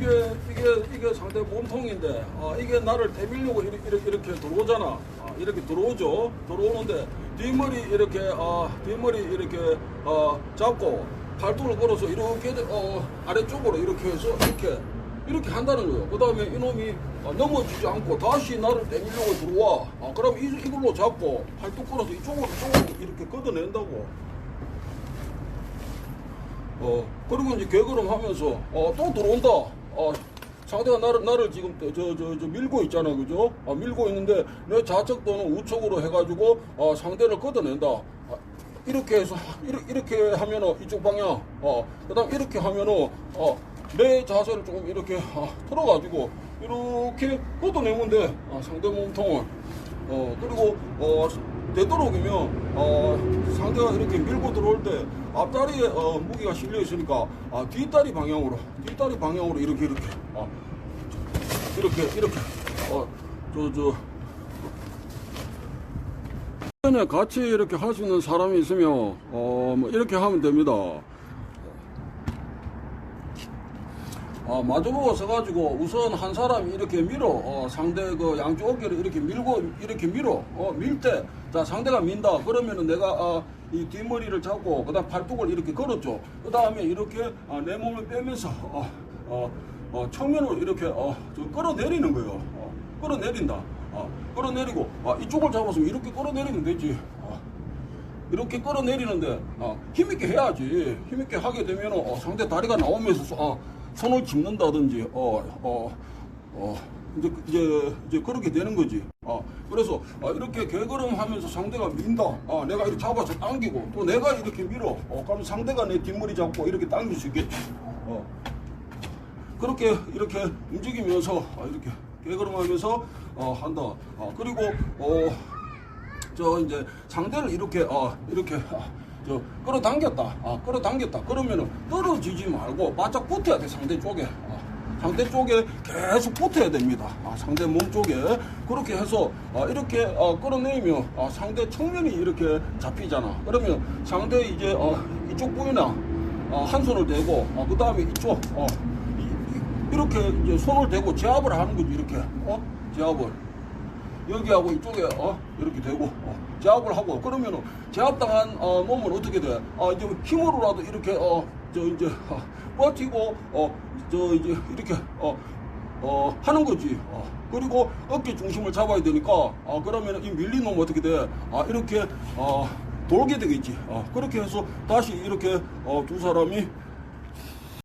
이게 이게 이게 상대 몸통인데 어, 이게 나를 대밀려고 이렇게 이렇게, 이렇게 들어오잖아. 어, 이렇게 들어오죠. 들어오는데 뒷머리 이렇게 어, 뒷머리 이렇게 어, 잡고 팔뚝을 걸어서 이렇게 어, 아래쪽으로 이렇게 해서 이렇게 이렇게 한다는 거예요. 그 다음에 이놈이 어, 넘어지지 않고 다시 나를 내밀려고 들어와. 어, 그럼 이, 이걸로 잡고 팔뚝 걸어서 이쪽으로 이쪽으로 이렇게 걷어낸다고. 어, 그리고 이제 개걸음 하면서, 어, 또 들어온다. 어, 상대가 나를, 나를 지금 저, 저, 저 밀고 있잖아. 그죠? 어, 밀고 있는데 내 좌측 또는 우측으로 해가지고, 어, 상대를 걷어낸다. 아, 이렇게 해서, 이렇게, 이렇게 하면은 이쪽 방향, 어, 그 다음 이렇게 하면은, 어, 내 자세를 조금 이렇게, 어, 틀어가지고, 이렇게 걷어내면 돼. 어, 상대 몸통을. 어, 그리고, 어, 되도록이면, 어, 상대가 이렇게 밀고 들어올 때, 앞다리에, 어, 무기가 실려 있으니까, 아, 뒷다리 방향으로, 뒷다리 방향으로 이렇게, 이렇게, 어, 이렇게, 이렇게, 어, 저, 저, 전에 같이 이렇게 할 수 있는 사람이 있으면, 어, 뭐, 이렇게 하면 됩니다. 아, 마주보고 서가지고 우선 한 사람이 이렇게 밀어 어, 상대 그 양쪽 어깨를 이렇게 밀고 이렇게 밀어 어, 밀때 자 상대가 민다. 그러면은 내가 어, 이 뒷머리를 잡고 그다음 팔뚝을 이렇게 걸었죠. 그 다음에 이렇게 아, 내 몸을 빼면서 어, 어, 어, 측면으로 이렇게 어, 저 끌어내리는 거예요. 어, 끌어내린다. 어, 끌어내리고 아, 이쪽을 잡아서 이렇게 끌어내리면 되지. 어. 이렇게 끌어내리는데 어, 힘있게 해야지. 힘있게 하게 되면 어, 상대 다리가 나오면서 소- 어, 손을 짚는다든지 어, 어, 어, 이제, 이제, 이제 그렇게 되는 거지. 어, 그래서 어, 이렇게 개걸음 하면서 상대가 민다. 어, 내가 이렇게 잡아서 당기고 또 내가 이렇게 밀어. 어, 그럼 상대가 내 뒷머리 잡고 이렇게 당길 수 있겠지. 어. 그렇게 이렇게 움직이면서 어, 이렇게 개걸음 하면서 어, 한다. 어, 그리고 어, 저 이제 상대를 이렇게 어 이렇게 어, 저 끌어당겼다. 아 끌어당겼다. 그러면은 떨어지지 말고 바짝 붙어야 돼 상대 쪽에. 어, 상대 쪽에 계속 붙어야 됩니다. 아, 상대 몸 쪽에. 그렇게 해서 어, 이렇게 어, 끌어내면 어, 상대 측면이 이렇게 잡히잖아. 그러면 상대 이제 어, 이쪽 부위나 어, 한 손을 대고 어, 그 다음에 이쪽 어, 이, 이- 이렇게 이제 손을 대고 제압을 하는 거지 이렇게. 어? 제압을 여기하고 이쪽에 어 이렇게 되고 어, 제압을 하고 그러면은 제압당한 어, 몸은 어떻게 돼? 아 이제 힘으로라도 이렇게 어 저 이제 어, 버티고 어 저 이제 이렇게 어 어, 하는 거지. 어. 그리고 어깨 중심을 잡아야 되니까, 어, 그러면 이 밀린 놈 어떻게 돼? 아, 이렇게, 어, 돌게 되겠지. 어, 그렇게 해서 다시 이렇게, 어, 두 사람이